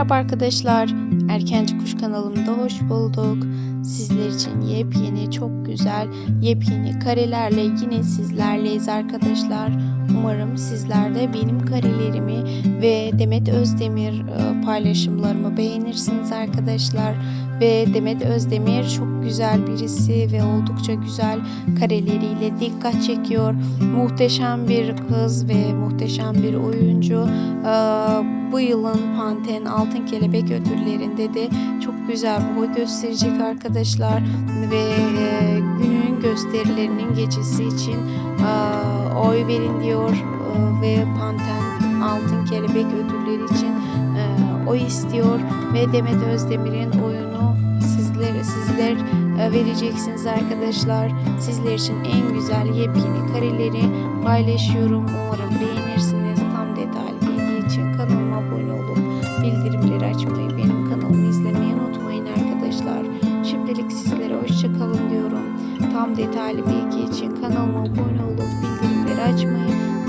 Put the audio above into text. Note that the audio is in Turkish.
Merhaba arkadaşlar. Erkenci Kuş kanalımda hoş bulduk. Sizler için yepyeni, çok güzel, yepyeni karelerle yine sizlerleyiz arkadaşlar. Umarım sizler de benim karelerimi ve Demet Özdemir e, paylaşımlarımı beğenirsiniz arkadaşlar. Ve Demet Özdemir çok güzel birisi ve oldukça güzel kareleriyle dikkat çekiyor. Muhteşem bir kız ve muhteşem bir oyuncu. Bu yılın Panten Altın Kelebek ödüllerinde de çok güzel boy gösterecek arkadaşlar ve e, günün gösterilerinin gecesi için e, oy verin diyor e, ve Panten Altın Kelebek ödülleri için e, oy istiyor ve Demet Özdemir'in oyunu sizler sizler e, vereceksiniz arkadaşlar. Sizler için en güzel yepyeni kareleri paylaşıyorum. Umarım beğenirsiniz. Şimdilik sizlere hoşça kalın diyorum. Tam detaylı bilgi için kanalıma abone olup bildirimleri açmayı